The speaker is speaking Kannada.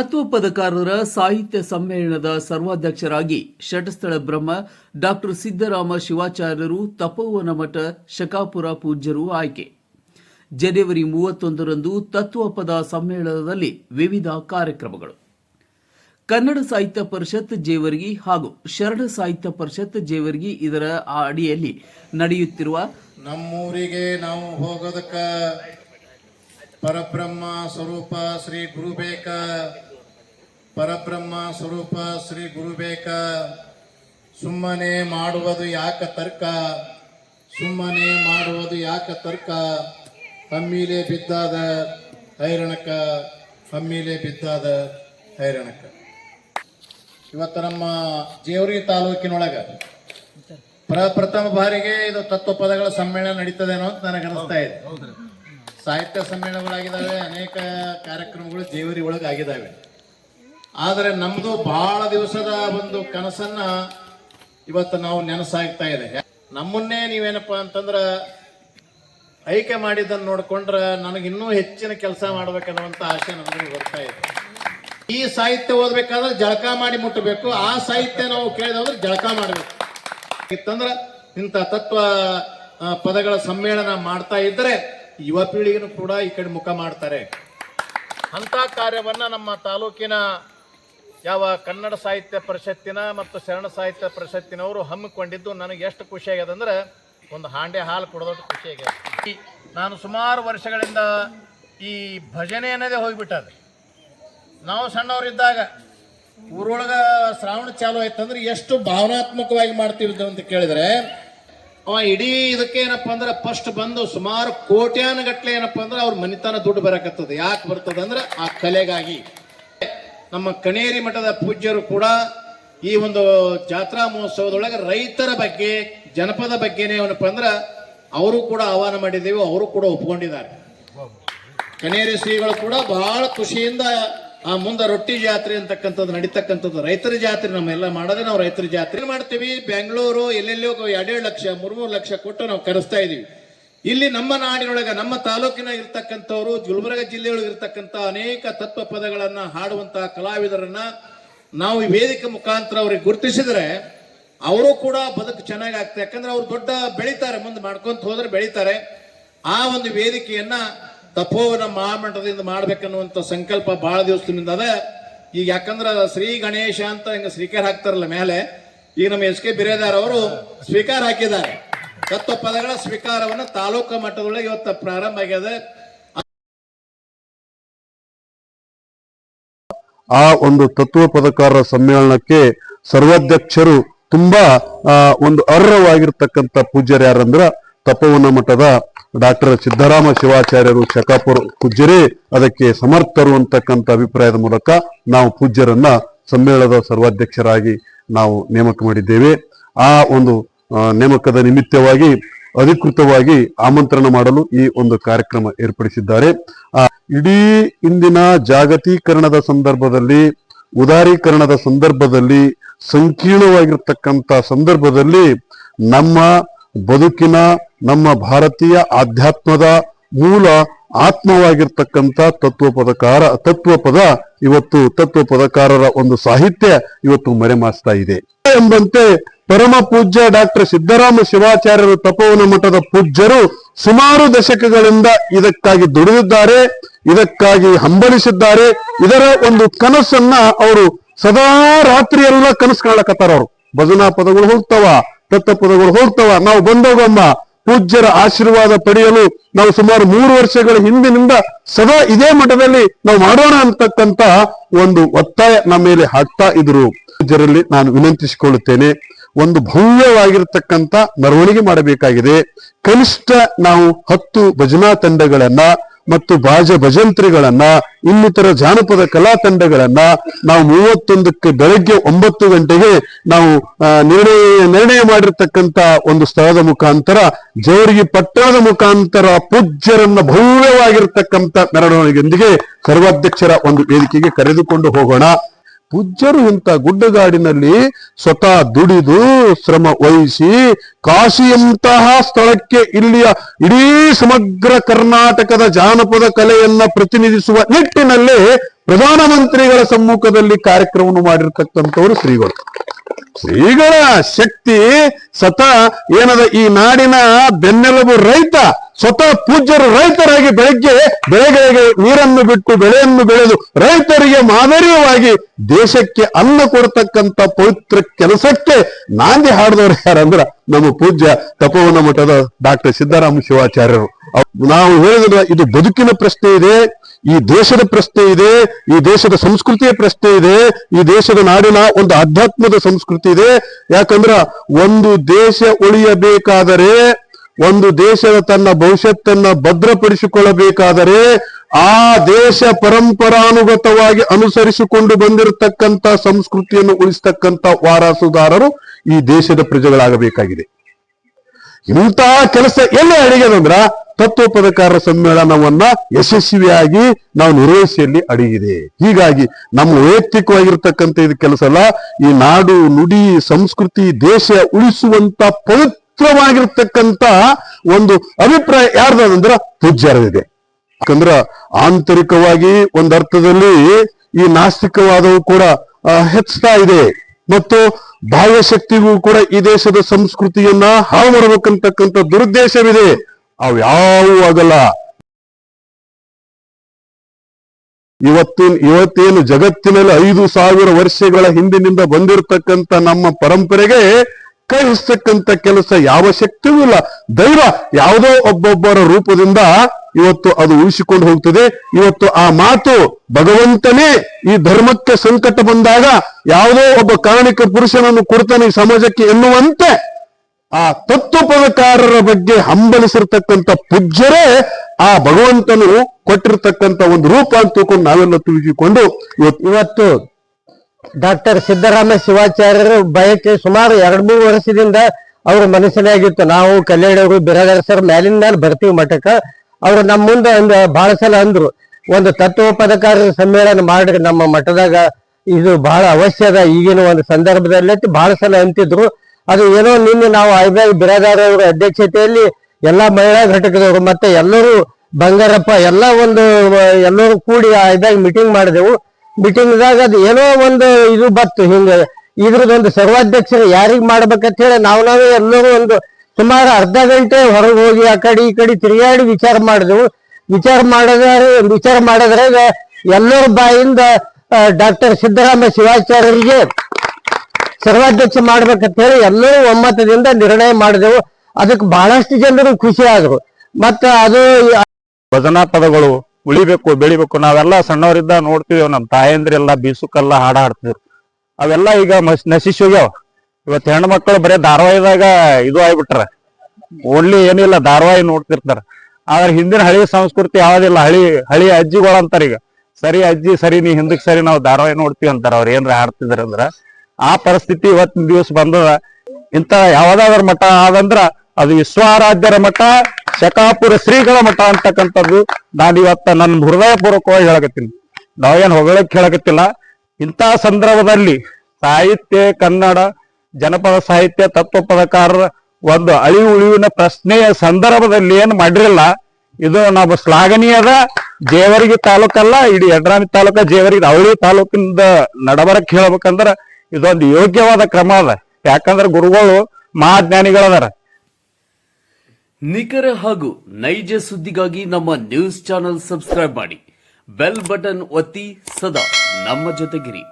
ತತ್ವಪದಕಾರರ ಸಾಹಿತ್ಯ ಸಮ್ಮೇಳನದ ಸರ್ವಾಧ್ಯಕ್ಷರಾಗಿ ಷಟಸ್ಥಳ ಬ್ರಹ್ಮ ಡಾಕ್ಟರ್ ಸಿದ್ದರಾಮ ಶಿವಾಚಾರ್ಯರು, ತಪೋವನ ಮಠ ಶಕಾಪುರ ಪೂಜ್ಯರು ಆಯ್ಕೆ. ಜನವರಿ ಮೂವತ್ತೊಂದರಂದು ತತ್ವಪದ ಸಮ್ಮೇಳನದಲ್ಲಿ ವಿವಿಧ ಕಾರ್ಯಕ್ರಮಗಳು. ಕನ್ನಡ ಸಾಹಿತ್ಯ ಪರಿಷತ್ ಜೇವರ್ಗಿ ಹಾಗೂ ಶರಣ ಸಾಹಿತ್ಯ ಪರಿಷತ್ ಜೇವರ್ಗಿ ಇದರ ಅಡಿಯಲ್ಲಿ ನಡೆಯುತ್ತಿರುವ ನಮ್ಮೂರಿಗೆ ನಾವು ಹೋಗೋದಕ್ಕ ಪರಬ್ರಹ್ಮ ಸ್ವರೂಪ ಶ್ರೀ ಗುರು ಬೇಕ ಪರಬ್ರಹ್ಮ ಸ್ವರೂಪ ಶ್ರೀ ಗುರು ಬೇಕ ಸುಮ್ಮನೆ ಮಾಡುವುದು ಯಾಕ ತರ್ಕ? ಸುಮ್ಮನೆ ಮಾಡುವುದು ಯಾಕ ತರ್ಕ? ಹಮ್ಮಿಲೆ ಬಿದ್ದಾದ ಹೈರಣಕ, ಹಮ್ಮಿಲೆ ಬಿದ್ದಾದ ಹೈರಣಕ. ಇವತ್ತು ನಮ್ಮ ಜೇವರಿ ತಾಲೂಕಿನೊಳಗ ಪ್ರಪ್ರಥಮ ಬಾರಿಗೆ ಇದು ತತ್ವ ಪದಗಳ ಸಮ್ಮೇಳನ ನಡೀತದೇನೋ ಅಂತ ನನಗೆ ಅನಿಸ್ತಾ ಇದೆ. ಸಾಹಿತ್ಯ ಸಮ್ಮೇಳನಗಳಾಗಿದ್ದಾವೆ, ಅನೇಕ ಕಾರ್ಯಕ್ರಮಗಳು ದೇವರಿ ಒಳಗೆ ಆಗಿದ್ದಾವೆ ಆದರೆ ನಮ್ದು ಬಹಳ ದಿವಸದ ಒಂದು ಕನಸನ್ನ ಇವತ್ತು ನಾವು ನೆನಸಾಗ್ತಾ ಇದೆ. ನಮ್ಮನ್ನೇ ನೀವೇನಪ್ಪ ಅಂತಂದ್ರೆ ಆಯ್ಕೆ ಮಾಡಿದ್ದನ್ನು ನೋಡಿಕೊಂಡ್ರೆ ನನಗೆ ಇನ್ನೂ ಹೆಚ್ಚಿನ ಕೆಲಸ ಮಾಡ್ಬೇಕನ್ನುವಂತ ಆಸೆ ನಮಗೆ ಬರ್ತಾ ಇದೆ. ಈ ಸಾಹಿತ್ಯ ಓದ್ಬೇಕಾದ್ರೆ ಜಳಕ ಮಾಡಿ ಮುಟ್ಟಬೇಕು. ಆ ಸಾಹಿತ್ಯ ನಾವು ಕೇಳಿದ್ರೆ ಜಳಕ ಮಾಡಬೇಕು. ಇತ್ತಂದ್ರೆ ಇಂಥ ತತ್ವ ಪದಗಳ ಸಮ್ಮೇಳನ ಮಾಡ್ತಾ ಇದ್ರೆ ಯುವ ಪೀಳಿಗೆನೂ ಕೂಡ ಈ ಕಡೆ ಮುಖ ಮಾಡ್ತಾರೆ. ಅಂತ ಕಾರ್ಯವನ್ನ ನಮ್ಮ ತಾಲೂಕಿನ ಯಾವ ಕನ್ನಡ ಸಾಹಿತ್ಯ ಪರಿಷತ್ತಿನ ಮತ್ತು ಶರಣ ಸಾಹಿತ್ಯ ಪರಿಷತ್ತಿನವರು ಹಮ್ಮಿಕೊಂಡಿದ್ದು ನನಗೆ ಎಷ್ಟು ಖುಷಿಯಾಗಿದೆ ಅಂದ್ರೆ ಒಂದು ಹಾಂಡೆ ಹಾಲು ಕೊಡೋದು ಖುಷಿಯಾಗಿದೆ ನಾನು ಸುಮಾರು ವರ್ಷಗಳಿಂದ ಈ ಭಜನೆ ಅನ್ನೋದೇ ಹೋಗಿಬಿಟ್ಟದೆ. ನಾವು ಸಣ್ಣವರಿದ್ದಾಗ ಊರೊಳಗ ಶ್ರಾವಣ ಚಾಲು ಆಯ್ತಂದ್ರೆ ಎಷ್ಟು ಭಾವನಾತ್ಮಕವಾಗಿ ಮಾಡ್ತಿರ್ದು ಅಂತ ಕೇಳಿದ್ರೆ ಅವ ಇಡೀ ಇದಕ್ಕೆ ಏನಪ್ಪ ಅಂದ್ರೆ ಫಸ್ಟ್ ಬಂದು ಸುಮಾರು ಕೋಟ್ಯಾನ ಗಟ್ಲೆ ಏನಪ್ಪ ಅಂದ್ರೆ ಅವ್ರ ಮನಿತನ ದುಡ್ಡು ಬರಕತ್ತದ. ಯಾಕೆ ಬರ್ತದ ಅಂದ್ರೆ ಆ ಕಲೆಗಾಗಿ. ನಮ್ಮ ಕಣೇರಿ ಮಠದ ಪೂಜ್ಯರು ಕೂಡ ಈ ಒಂದು ಜಾತ್ರಾ ಮಹೋತ್ಸವದೊಳಗೆ ರೈತರ ಬಗ್ಗೆ, ಜನಪದ ಬಗ್ಗೆನೇ ಏನಪ್ಪ ಅಂದ್ರೆ ಅವರು ಕೂಡ ಆಹ್ವಾನ ಮಾಡಿದ್ದೀವಿ, ಅವರು ಕೂಡ ಒಪ್ಕೊಂಡಿದ್ದಾರೆ. ಕನೇರಿ ಶ್ರೀಗಳು ಕೂಡ ಬಹಳ ಖುಷಿಯಿಂದ ಆ ಮುಂದೆ ರೊಟ್ಟಿ ಜಾತ್ರೆ ಅಂತಕ್ಕಂಥದ್ದು ನಡೀತಕ್ಕಂಥದ್ದು ರೈತರ ಜಾತ್ರೆ ನಮ್ಮೆಲ್ಲ ಮಾಡೋದೇ ನಾವು ರೈತರ ಜಾತ್ರೆ. ಮಾಡ್ತೀವಿ? ಬೆಂಗಳೂರು ಎಲ್ಲೆಲ್ಲೋ ಎರಡೆರಡು ಲಕ್ಷ ಮೂರ್ ಮೂರು ಲಕ್ಷ ಕೊಟ್ಟು ನಾವು ಕರೆಸ್ತಾ ಇದೀವಿ ಇಲ್ಲಿ ನಮ್ಮ ನಾಡಿನೊಳಗೆ, ನಮ್ಮ ತಾಲೂಕಿನ ಇರ್ತಕ್ಕಂಥವ್ರು, ಗುಲ್ಬರ್ಗ ಜಿಲ್ಲೆಯೊಳಗೆ ಇರ್ತಕ್ಕಂಥ ಅನೇಕ ತತ್ವ ಪದಗಳನ್ನ ಹಾಡುವಂತಹ ಕಲಾವಿದರನ್ನ ನಾವು ಈ ವೇದಿಕೆ ಮುಖಾಂತರ ಅವ್ರಿಗೆ ಗುರುತಿಸಿದ್ರೆ ಅವರು ಕೂಡ ಬದುಕು ಚೆನ್ನಾಗಿ ಆಗ್ತದೆ. ಯಾಕಂದ್ರೆ ಅವ್ರು ದೊಡ್ಡ ಬೆಳಿತಾರೆ, ಮುಂದೆ ಮಾಡ್ಕೊಂತ ಹೋದ್ರೆ ಬೆಳಿತಾರೆ. ಆ ಒಂದು ವೇದಿಕೆಯನ್ನ ತಪೋವನ ಮಹಾಮಂಟದಿಂದ ಮಾಡ್ಬೇಕನ್ನುವಂತ ಸಂಕಲ್ಪ ಬಹಳ ದಿವಸದಿಂದ ಅದ. ಈಗ ಯಾಕಂದ್ರ ಶ್ರೀ ಗಣೇಶ ಅಂತ ಹಿಂಗ ಸ್ವೀಕಾರ ಹಾಕ್ತಾರಲ್ಲ ಮೇಲೆ ಈಗ ನಮ್ಮ ಎಸ್ ಕೆ ಬಿರೇದಾರ್ ಅವರು ಸ್ವೀಕಾರ ಹಾಕಿದ್ದಾರೆ. ತತ್ವ ಪದಗಳ ಸ್ವೀಕಾರವನ್ನು ತಾಲೂಕು ಮಟ್ಟದೊಳಗೆ ಇವತ್ತು ಪ್ರಾರಂಭ ಆಗ್ಯದ. ಆ ಒಂದು ತತ್ವ ಪದಕಾರರ ಸಮ್ಮೇಳನಕ್ಕೆ ಸರ್ವಾಧ್ಯಕ್ಷರು ತುಂಬಾ ಒಂದು ಅರ್ಹವಾಗಿರ್ತಕ್ಕಂಥ ಪೂಜ್ಯರು ಯಾರಂದ್ರ ತಪೋವನ ಮಠದ ಡಾಕ್ಟರ್ ಸಿದ್ದರಾಮ ಶಿವಾಚಾರ್ಯರು ಚಕಾಪುರ ಪೂಜ್ಯರೇ ಅದಕ್ಕೆ ಸಮರ್ಥರು ಅಂತಕ್ಕಂಥ ಅಭಿಪ್ರಾಯದ ಮೂಲಕ ನಾವು ಪೂಜ್ಯರನ್ನ ಸಮ್ಮೇಳನದ ಸರ್ವಾಧ್ಯಕ್ಷರಾಗಿ ನಾವು ನೇಮಕ ಮಾಡಿದ್ದೇವೆ. ಆ ಒಂದು ನೇಮಕದ ನಿಮಿತ್ತವಾಗಿ ಅಧಿಕೃತವಾಗಿ ಆಮಂತ್ರಣ ಮಾಡಲು ಈ ಒಂದು ಕಾರ್ಯಕ್ರಮ ಏರ್ಪಡಿಸಿದ್ದಾರೆ. ಆ, ಇಡೀ ಇಂದಿನ ಜಾಗತೀಕರಣದ ಸಂದರ್ಭದಲ್ಲಿ ಉದಾರೀಕರಣದ ಸಂದರ್ಭದಲ್ಲಿ ಸಂಕೀರ್ಣವಾಗಿರ್ತಕ್ಕಂಥ ಸಂದರ್ಭದಲ್ಲಿ ನಮ್ಮ ಬದುಕಿನ ನಮ್ಮ ಭಾರತೀಯ ಆಧ್ಯಾತ್ಮದ ಮೂಲ ಆತ್ಮವಾಗಿರ್ತಕ್ಕಂಥ ತತ್ವ ಪದಕಾರ ತತ್ವ ಪದ ಇವತ್ತು ತತ್ವ ಪದಕಾರರ ಒಂದು ಸಾಹಿತ್ಯ ಇವತ್ತು ಮರೆಮಾಚ್ತಾ ಇದೆ. ಎಂಬಂತೆ ಪರಮ ಪೂಜ್ಯ ಡಾಕ್ಟರ್ ಸಿದ್ದರಾಮ ಶಿವಾಚಾರ್ಯರು ತಪೋವನ ಮಠದ ಪೂಜ್ಯರು ಸುಮಾರು ದಶಕಗಳಿಂದ ಇದಕ್ಕಾಗಿ ದುಡಿದಿದ್ದಾರೆ, ಇದಕ್ಕಾಗಿ ಹಂಬಲಿಸಿದ್ದಾರೆ. ಇದರ ಒಂದು ಕನಸನ್ನ ಅವರು ಸದಾ ರಾತ್ರಿ ಎಲ್ಲ ಕನಸು ಕಾಣಕತ್ತಾರ ಅವರು. ಭಜನಾ ಪದಗಳು ಹೋಗ್ತಾವ ತತ್ವ ಹೋಗ್ತವ. ಹೋಗ್ತಾವ ನಾವು ಬಂದೋಗಮ್ಮ. ಪೂಜ್ಯರ ಆಶೀರ್ವಾದ ಪಡೆಯಲು ನಾವು ಸುಮಾರು ಮೂರು ವರ್ಷಗಳ ಹಿಂದಿನಿಂದ ಸದಾ ಇದೇ ಮಠದಲ್ಲಿ ನಾವು ಮಾಡೋಣ ಅಂತಕ್ಕಂತ ಒಂದು ಒತ್ತಾಯ ನಮ್ಮ ಮೇಲೆ ಹಾಕ್ತಾ ಇದ್ರು. ಪೂಜ್ಯರಲ್ಲಿ ನಾನು ವಿನಂತಿಸಿಕೊಳ್ಳುತ್ತೇನೆ, ಒಂದು ಭವ್ಯವಾಗಿರ್ತಕ್ಕಂಥ ಮೆರವಣಿಗೆ ಮಾಡಬೇಕಾಗಿದೆ. ಕನಿಷ್ಠ ನಾವು ಹತ್ತು ಭಜನಾ ತಂಡಗಳನ್ನ ಮತ್ತು ಬಾಜ ಭಜಂತ್ರಿಗಳನ್ನ, ಇನ್ನಿತರ ಜಾನಪದ ಕಲಾ ತಂಡಗಳನ್ನ ನಾವು ಮೂವತ್ತೊಂದಕ್ಕೆ ಬೆಳಗ್ಗೆ ಒಂಬತ್ತು ಗಂಟೆಗೆ ನಾವು ನಿರ್ಣಯ ನಿರ್ಣಯ ಮಾಡಿರ್ತಕ್ಕಂತ ಒಂದು ಸ್ಥಳದ ಮುಖಾಂತರ, ಜವರಿಗೆ ಪಟ್ಟಣದ ಮುಖಾಂತರ ಪೂಜ್ಯರನ್ನ ಭವ್ಯವಾಗಿರ್ತಕ್ಕಂಥ ಮೆರವಣಿಗೆಯೊಂದಿಗೆ ಸರ್ವಾಧ್ಯಕ್ಷರ ಒಂದು ವೇದಿಕೆಗೆ ಕರೆದುಕೊಂಡು ಹೋಗೋಣ. ಪೂಜ್ಯರು ಇಂಥ ಗುಡ್ಡಗಾಡಿನಲ್ಲಿ ಸ್ವತಃ ದುಡಿದು ಶ್ರಮ ವಹಿಸಿ ಕಾಶಿಯಂತಹ ಸ್ಥಳಕ್ಕೆ ಇಲ್ಲಿಯ ಇಡೀ ಸಮಗ್ರ ಕರ್ನಾಟಕದ ಜಾನಪದ ಕಲೆಯನ್ನ ಪ್ರತಿನಿಧಿಸುವ ನಿಟ್ಟಿನಲ್ಲಿ ಪ್ರಧಾನಮಂತ್ರಿಗಳ ಸಮ್ಮುಖದಲ್ಲಿ ಕಾರ್ಯಕ್ರಮವನ್ನು ಮಾಡಿರ್ತಕ್ಕಂಥವರು ಶ್ರೀಗಳು. ಶ್ರೀಗಳ ಶಕ್ತಿ ಸತ ಏನದ ಈ ನಾಡಿನ ಬೆನ್ನೆಲುಬು ರೈತ, ಸ್ವತಃ ಪೂಜ್ಯರು ರೈತರಾಗಿ ಬೆಳಗ್ಗೆ ಬೆಳೆಗಳಿಗೆ ನೀರನ್ನು ಬಿಟ್ಟು ಬೆಳೆಯನ್ನು ಬೆಳೆದು ರೈತರಿಗೆ ಮಾದರಿಯವಾಗಿ ದೇಶಕ್ಕೆ ಅನ್ನ ಕೊಡ್ತಕ್ಕಂತ ಪವಿತ್ರ ಕೆಲಸಕ್ಕೆ ನಾಂದಿ ಹಾಡಿದವರು ಯಾರಂದ್ರ ನಮ್ಮ ಪೂಜ್ಯ ತಪೋವನ ಮಠದ ಡಾಕ್ಟರ್ ಸಿದ್ದರಾಮ ಶಿವಾಚಾರ್ಯರು. ನಾವು ಹೇಳಿದ್ರೆ ಇದು ಬದುಕಿನ ಪ್ರಶ್ನೆ ಇದೆ. ಈ ದೇಶದ ಪ್ರಶ್ನೆ ಇದೆ, ಈ ದೇಶದ ಸಂಸ್ಕೃತಿಯ ಪ್ರಶ್ನೆ ಇದೆ, ಈ ದೇಶದ ನಾಡಿನ ಒಂದು ಆಧ್ಯಾತ್ಮದ ಸಂಸ್ಕೃತಿ ಇದೆ. ಯಾಕಂದ್ರ ಒಂದು ದೇಶ ಉಳಿಯಬೇಕಾದರೆ, ಒಂದು ದೇಶದ ತನ್ನ ಭವಿಷ್ಯತ್ತನ್ನ ಭದ್ರಪಡಿಸಿಕೊಳ್ಳಬೇಕಾದರೆ, ಆ ದೇಶ ಪರಂಪರಾನುಗತವಾಗಿ ಅನುಸರಿಸಿಕೊಂಡು ಬಂದಿರತಕ್ಕಂತ ಸಂಸ್ಕೃತಿಯನ್ನು ಉಳಿಸ್ತಕ್ಕಂತ ವಾರಸುದಾರರು ಈ ದೇಶದ ಪ್ರಜೆಗಳಾಗಬೇಕಾಗಿದೆ. ಇಂತಹ ಕೆಲಸ ಎಲ್ಲಿ ಅಡಿಗೆದಂದ್ರ ತತ್ವಪದಕಾರರ ಸಮ್ಮೇಳನವನ್ನ ಯಶಸ್ವಿಯಾಗಿ ನಾವು ನಿರ್ವಹಿಸಿಯಲ್ಲಿ ಅಡಗಿದೆ. ಹೀಗಾಗಿ ನಮ್ಮ ವೈಯಕ್ತಿಕವಾಗಿರ್ತಕ್ಕಂಥ ಇದು ಕೆಲಸ ಅಲ್ಲ, ಈ ನಾಡು, ನುಡಿ, ಸಂಸ್ಕೃತಿ, ದೇಶ ಉಳಿಸುವಂತ ಪವಿತ್ರವಾಗಿರ್ತಕ್ಕಂತ ಒಂದು ಅಭಿಪ್ರಾಯ ಯಾರ್ದಂದ್ರ ಪೂಜ್ಯರದಿದೆ ಯಾಕಂದ್ರ ಆಂತರಿಕವಾಗಿ ಒಂದರ್ಥದಲ್ಲಿ ಈ ನಾಸ್ತಿಕವಾದವು ಕೂಡ ಹೆಚ್ಚತಾ ಹೆಚ್ಚುತ್ತಾ ಇದೆ. ಮತ್ತು ಬಾಹ್ಯ ಶಕ್ತಿಗೂ ಕೂಡ ಈ ದೇಶದ ಸಂಸ್ಕೃತಿಯನ್ನ ಹಾಳು ಮಾಡಬೇಕಂತಕ್ಕಂಥ ದುರುದ್ದೇಶವಿದೆ. ಅವು ಯಾವೂ ಆಗಲ್ಲ. ಇವತ್ತಿನ, ಇವತ್ತೇನು ಜಗತ್ತಿನಲ್ಲಿ ಐದು ಸಾವಿರ ವರ್ಷಗಳ ಹಿಂದಿನಿಂದ ಬಂದಿರತಕ್ಕಂತ ನಮ್ಮ ಪರಂಪರೆಗೆ ಕೈ ಹಿಸ್ತಕ್ಕಂತ ಕೆಲಸ ಯಾವ ಶಕ್ತಿಯೂ ಇಲ್ಲ. ದೈವ ಯಾವುದೋ ಒಬ್ಬೊಬ್ಬರ ರೂಪದಿಂದ ಇವತ್ತು ಅದು ಉಳಿಸಿಕೊಂಡು ಹೋಗ್ತದೆ. ಇವತ್ತು ಆ ಮಾತು ಭಗವಂತನೇ ಈ ಧರ್ಮಕ್ಕೆ ಸಂಕಟ ಬಂದಾಗ ಯಾವುದೋ ಒಬ್ಬ ಕಾರಣಿಕ ಪುರುಷನನ್ನು ಕೊಡ್ತಾನೆ ಸಮಾಜಕ್ಕೆ ಎನ್ನುವಂತೆ ಆ ತತ್ವಪದಕಾರರ ಬಗ್ಗೆ ಹಂಬಲಿಸಿರ್ತಕ್ಕಂಥ ಪೂಜ್ಯರೇ ಆ ಭಗವಂತನು ಕೊಟ್ಟಿರ್ತಕ್ಕಂಥ ಒಂದು ರೂಪ ಅಂತ ತಿಳ್ಕೊಂಡು ನಾವೆಲ್ಲ ತಿಳಿದುಕೊಂಡು ಇವತ್ತು ಡಾಕ್ಟರ್ ಸಿದ್ದರಾಮ ಶಿವಾಚಾರ್ಯರು ಬಯಕೆ ಸುಮಾರು ಎರಡ್ ಮೂರು ವರ್ಷದಿಂದ ಅವ್ರ ಮನಸ್ಸಿನಾಗಿತ್ತು ನಾವು ಕಲ್ಯಾಣವರು ಬಿರಾದರ ಸರ್ ಮ್ಯಾಲಿನ ಮೇಲೆ ಬರ್ತೀವಿ ಮಠಕ್ಕ. ಅವ್ರು ನಮ್ಮ ಮುಂದೆ ಒಂದು ಬಹಳ ಸಲ ಅಂದ್ರು, ಒಂದು ತತ್ವ ಪದಕಾರರ ಸಮ್ಮೇಳನ ಮಾಡ್ರಿ ನಮ್ಮ ಮಠದಾಗ ಇದು ಬಹಳ ಅವಶ್ಯ ಅದ. ಈಗಿನ ಒಂದು ಸಂದರ್ಭದಲ್ಲಿ ಬಹಳ ಸಲ ಅಂತಿದ್ರು. ಅದು ಏನೋ ನಿನ್ನೆ ನಾವು ಐಬ್ಯಾಗ್ ಬಿರಾದಾರ ಅವರ ಅಧ್ಯಕ್ಷತೆಯಲ್ಲಿ ಎಲ್ಲಾ ಮಹಿಳಾ ಘಟಕದವರು ಮತ್ತೆ ಎಲ್ಲರೂ ಬಂಗಾರಪ್ಪ ಎಲ್ಲ ಒಂದು, ಎಲ್ಲರೂ ಕೂಡಿ ಐಬ್ಯಾಗ್ ಮೀಟಿಂಗ್ ಮಾಡಿದೆವು. ಮೀಟಿಂಗ್ದಾಗ ಅದು ಏನೋ ಒಂದು ಇದು ಬತ್ತು ಹಿಂಗ ಇದ್ರದೊಂದು ಸರ್ವಾಧ್ಯಕ್ಷರು ಯಾರಿಗ್ ಮಾಡ್ಬೇಕಂತ ಹೇಳಿ ನಾವು ನಾವೇ ಎಲ್ಲರೂ ಒಂದು ಸುಮಾರು ಅರ್ಧ ಗಂಟೆ ಹೊರಗೆ ಹೋಗಿ ಆ ಕಡೆ ಈ ಕಡೆ ತಿರುಗಾಡಿ ವಿಚಾರ ಮಾಡಿದೆವು. ವಿಚಾರ ಮಾಡಿದ್ರೆ ವಿಚಾರ ಮಾಡಿದ್ರಾಗ ಎಲ್ಲರ ಬಾಯಿಂದ ಡಾಕ್ಟರ್ ಸಿದ್ದರಾಮ ಶಿವಾಚಾರ್ಯರಿಗೆ ಸರ್ವಾಧ್ಯಕ್ಷ ಮಾಡ್ಬೇಕಂತ ಹೇಳಿ ಎಲ್ಲರೂ ಒಮ್ಮತದಿಂದ ನಿರ್ಣಯ ಮಾಡಿದೆವು. ಅದಕ್ಕೆ ಬಹಳಷ್ಟು ಜನರು ಖುಷಿ ಆದ್ರು ಮತ್ತ ಅದು ಭಜನಾ ಪದಗಳು ಉಳಿಬೇಕು, ಬೆಳಿಬೇಕು. ನಾವೆಲ್ಲ ಸಣ್ಣವರಿದ್ದ ನೋಡ್ತಿದ್ದೇವೆ ನಮ್ಮ ತಾಯಂದ್ರೆಲ್ಲ ಬೀಸುಕಲ್ಲ ಹಾಡ ಹಾಡ್ತಿದ್ರು ಅವೆಲ್ಲ ಈಗ ನಶಿಸಿ ಹೋಗ್ಯಾವ. ಇವತ್ತು ಹೆಣ್ಮಕ್ಳು ಬರೀ ಧಾರವಾಹಿದಾಗ ಇದು ಆಗ್ಬಿಟ್ರ. ಓನ್ಲಿ ಏನಿಲ್ಲ, ಧಾರವಾಹಿ ನೋಡ್ತಿರ್ತಾರ. ಆದ್ರೆ ಹಿಂದಿನ ಹಳಿ ಸಂಸ್ಕೃತಿ ಯಾವ್ದಿಲ್ಲ, ಹಳಿ ಹಳಿ ಅಜ್ಜಿಗಳು ಅಂತಾರ ಈಗ ಸರಿ ಅಜ್ಜಿ, ಸರಿ ನೀ ಹಿಂದಕ್ಕೆ ಸರಿ, ನಾವು ಧಾರವಾಹಿ ನೋಡ್ತೀವಿ ಅಂತಾರ. ಅವ್ರ ಏನ್ರ ಹಾಡ್ತಿದ್ರ ಆ ಪರಿಸ್ಥಿತಿ ಇವತ್ತಿನ ದಿವಸ ಬಂದದ. ಇಂತ ಯಾವ್ದಾದ್ರ ಮಠ ಆದಂದ್ರ ಅದು ವಿಶ್ವಾರಾಧ್ಯರ ಮಠ, ಶಕಾಪುರ ಶ್ರೀಗಳ ಮಠ ಅಂತಕ್ಕಂಥದ್ದು ನಾನು ಇವತ್ತ ನನ್ನ ಹೃದಯ ಪೂರ್ವಕವಾಗಿ ಹೇಳಕತ್ತೀನಿ. ನಾವೇನ್ ಹೊಗಳಕ್ ಹೇಳಕತ್ತಿಲ್ಲ. ಇಂಥ ಸಂದರ್ಭದಲ್ಲಿ ಸಾಹಿತ್ಯ, ಕನ್ನಡ, ಜನಪದ ಸಾಹಿತ್ಯ, ತತ್ವ ಪದಕಾರರ ಒಂದು ಅಳಿ ಉಳಿವಿನ ಪ್ರಶ್ನೆಯ ಸಂದರ್ಭದಲ್ಲಿ ಏನು ಮಾಡಿರಲ್ಲ ಇದು ನಾವು ಶ್ಲಾಘನೀಯದ ಜೇವರ್ಗಿ ತಾಲೂಕಲ್ಲ, ಇಡೀ ಯಡ್ರಾಮಿ ತಾಲೂಕ ಜೇವರ್ಗಿ, ಅವಳಿ ತಾಲೂಕಿಂದ ನಡಬರಕ್ ಹೇಳ್ಬೇಕಂದ್ರ ಇದೊಂದು ಯೋಗ್ಯವಾದ ಕ್ರಮ ಅದ. ಯಾಕಂದ್ರ ಗುರುಗಳು ಮಹಾಜ್ಞಾನಿಗಳದಾರ. ನಿಖರ ಹಾಗೂ ನೈಜ ಸುದ್ದಿಗಾಗಿ ನಮ್ಮ ನ್ಯೂಸ್ ಚಾನೆಲ್ ಸಬ್ಸ್ಕ್ರೈಬ್ ಮಾಡಿ. ಬೆಲ್ ಬಟನ್ ಒತ್ತಿ ಸದಾ ನಮ್ಮ ಜೊತೆಗಿರಿ.